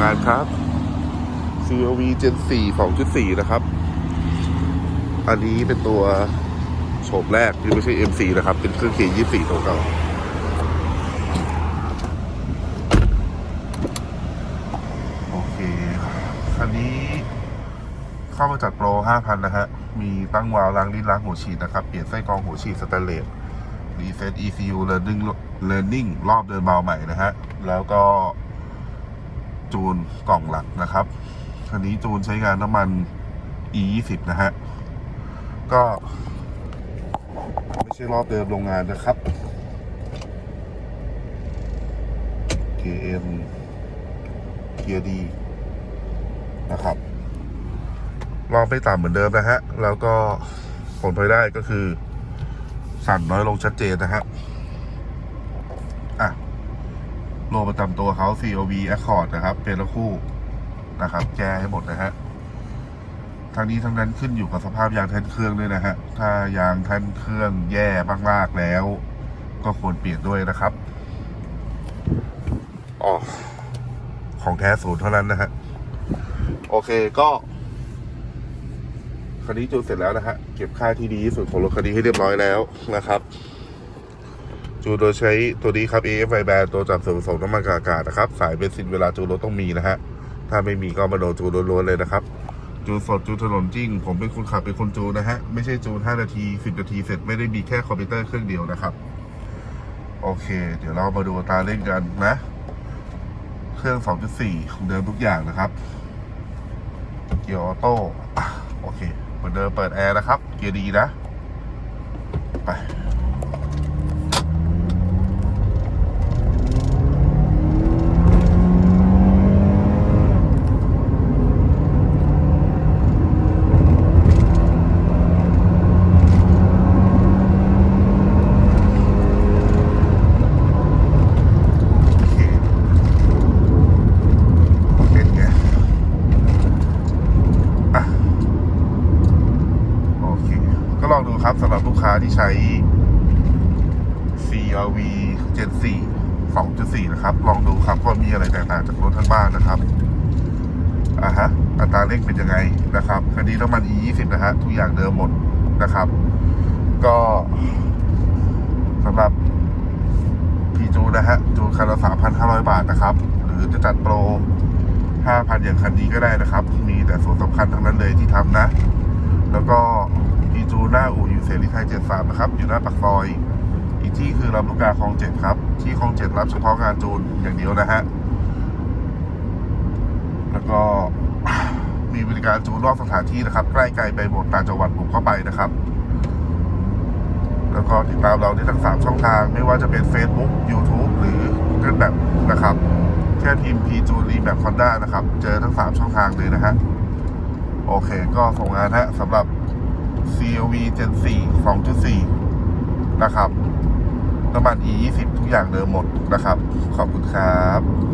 งานครับ COV Gen 4 2.4 นะครับ อันนี้เป็นตัวโฉมแรกที่ไม่ใช่ M4 นะครับ เป็นเครื่อง K24 ตัวเก่าโอเคคันนี้เข้ามาจัดโปร 5,000 นะฮะ มีตั้งวาล์วล้างลิ้นล้างหัวฉีดนะครับ เปลี่ยนไส้กรองหัวฉีดสแตนเลสรีเซ็ต ECU Learning Learning รอบเดินเบาใหม่นะฮะ แล้วก็ จูนกล่องหลักนะครับคันนี้จูนใช้งานน้ำมัน E20 นะฮะ ก็ ไม่ใช่รอบเดิมโรงงานนะครับ KN เกียร์ดีนะครับลองไปต่ำเหมือนเดิมนะฮะ แล้วก็ผลพลอยได้ก็คือ สั่นน้อยลงชัดเจนนะฮะอะ โลประจำตัวเขา COV Accord นะครับ เป็นละคู่นะครับ แก้ให้หมดนะฮะทั้งนี้ทั้งนั้นขึ้นอยู่กับสภาพยางแท่นเครื่องด้วยนะฮะ ถ้ายางแท่นเครื่องแย่มากๆแล้ว ก็ควรเปลี่ยนด้วยนะครับอ๋อของแท้ศูนย์เท่านั้นนะฮะ โอเคก็คันนี้จูนเสร็จแล้วนะฮะ เก็บค่าที่ดีที่สุดของรถคันนี้ให้เรียบร้อยแล้วนะครับ จูนโดยใช้ตัวนี้ครับ AFI Band ตัวจับส่วนผสมน้ำมันกับอากาศนะครับ สายเบนซินเวลาจูนรถต้องมีนะฮะ ถ้าไม่มีก็มาโดนจูนล้วนๆเลยนะครับ จูนสดจูนถนนจริง ผมเป็นคนขับเป็นคนจูนนะฮะ ไม่ใช่จูน 5 นาที 10 นาทีเสร็จไม่ได้มีแค่คอมพิวเตอร์เครื่องเดียวนะครับ โอเค เดี๋ยวเรามาดูตาเร่งกันนะ เครื่อง 2.4ของเดิมทุกอย่างนะครับ เกียร์ออโต้โอเคเหมือนเดิมเปิดแอร์นะครับ เกียร์ดีนะ ไป โอเคเป็นไง อะ โอเค ก็ลองดูครับสำหรับลูกค้า ที่ใช้ CRV Gen 4 2.4 นะครับ ลองดูครับว่ามีอะไรแตกต่างจากรถทั้งบ้านนะครับอะฮะ อัตราเร่งเป็นยังไงนะครับคันนี้น้ำมัน E20 นะฮะ ทุกอย่างเดิมหมดนะครับ ก็สำหรับพีจูนะฮะ จูคันละ 3,500 บาทนะครับ หรือจะจัดโปร 5,000 อย่างคันนี้ก็ได้นะครับมีแต่ส่วนสำคัญทั้งนั้นเลยที่ทำนะ แล้วก็พีจูหน้าอู่ ไทย73 นะครับ อยู่หน้าปากซอย อีกที่คือลำลูกกาคลองเจ็ดครับ ที่คลองเจ็ดรับเฉพาะงานจูนอย่างเดียวนะฮะ แล้วก็มีบริการจูนนอกสถานที่นะครับ ใกล้ไกลไปหมดต่างจังหวัดบุกเข้าไปนะครับ แล้วก็ติดตามเราได้ทั้ง 3 ช่องทาง ไม่ว่าจะเป็น Facebook YouTube หรือ Google Map นะครับ แค่พิมพ์ P จูนรีแบบ Honda นะครับ เจอทั้ง 3 ช่องทางเลยนะฮะ โอเค ก็ส่งงานฮะสำหรับ COV Gen 4 2.4 นะครับน้ำมัน E20 ทุกอย่างเดิมหมดนะครับ ขอบคุณครับ